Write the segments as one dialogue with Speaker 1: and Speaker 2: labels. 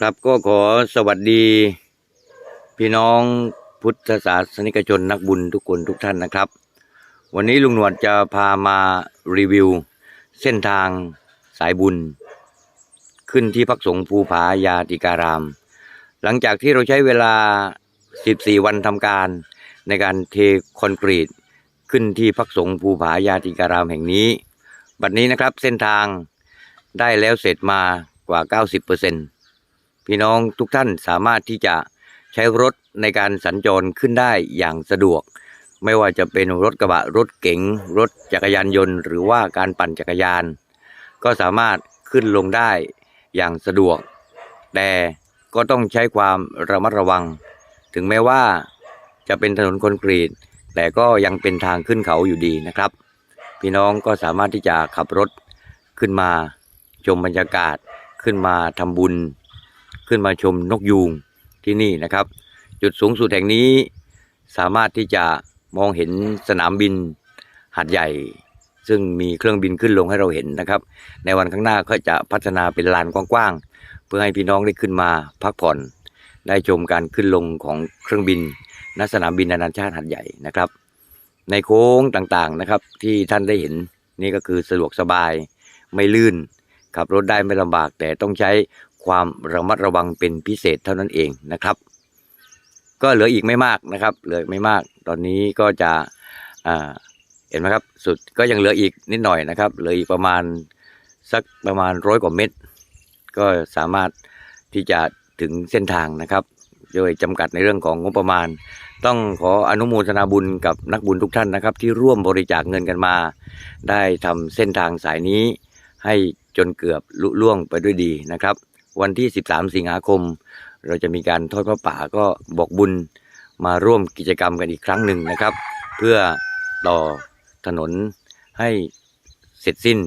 Speaker 1: ครับก็ขอสวัสดี พี่น้องพุทธศาสนิกชนนักบุญทุกคนทุกท่านนะครับ วันนี้ลุงหนวดจะพามารีวิว เส้นทางสายบุญ ขึ้นที่พักสงฆ์ภูผายาติการาม หลังจากที่เราใช้เวลา 14 วันทำการ ในการเทคอนกรีต ขึ้นที่พักสงฆ์ภูผายาติการามแห่งนี้ บัดนี้นะครับเส้นทางได้แล้วเสร็จมากว่า 90% พี่น้องทุกท่านสามารถที่จะใช้รถในการสัญจรขึ้นได้อย่างสะดวก ไม่ว่าจะเป็นรถกระบะรถเก๋ง รถจักรยานยนต์ หรือว่าการปั่นจักรยาน ก็สามารถขึ้นลงได้อย่างสะดวก แต่ก็ต้องใช้ความระมัดระวัง ถึงแม้ว่าจะเป็นถนนคอนกรีต แต่ก็ยังเป็นทางขึ้นเขาอยู่ดีนะครับ พี่น้องก็สามารถที่จะขับรถขึ้นมาชมบรรยากาศขึ้นมาทำบุญ ขึ้นมาชมนกยูงที่นี่นะครับ จุดสูงสุดแห่งนี้สามารถที่จะมองเห็นสนามบินหาดใหญ่ ซึ่งมีเครื่องบินขึ้นลงให้เราเห็นนะครับ ในวันข้างหน้าก็จะพัฒนาเป็นลานกว้างๆ เพื่อให้พี่น้องได้ขึ้นมาพักผ่อน ได้ชมการขึ้นลงของเครื่องบินณสนามบินนานาชาติหาดใหญ่นะครับ ในโค้งต่างๆนะครับ ที่ท่านได้เห็นนี่ก็คือสะดวกสบายไม่ลื่นขับรถได้ไม่ลำบากแต่ต้องใช้ ความระมัดระวังเป็นพิเศษเท่านั้นเองนะครับ ก็เหลืออีกไม่มากนะครับ เหลือไม่มาก ตอนนี้ก็จะเห็นไหมครับ สุดก็ยังเหลืออีกนิดหน่อยนะครับ เหลืออีกประมาณสักประมาณร้อยกว่าเมตรก็สามารถที่จะถึงเส้นทางนะครับ โดยจำกัดในเรื่องของงบประมาณ ต้องขออนุโมทนาบุญกับนักบุญทุกท่านนะครับ ที่ร่วมบริจาคเงินกันมา ได้ทำเส้นทางสายนี้ให้จนเกือบลุล่วงไปด้วยดีนะครับ วันที่ 13 สิงหาคม เราจะมีการทอดพระป่าก็บอกบุญมาร่วมกิจกรรมกันอีกครั้งหนึ่งนะครับ เพื่อต่อถนนให้เสร็จสิ้น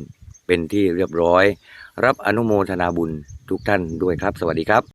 Speaker 1: เป็นที่เรียบร้อย รับอนุโมทนาบุญทุกท่านด้วยครับ สวัสดีครับ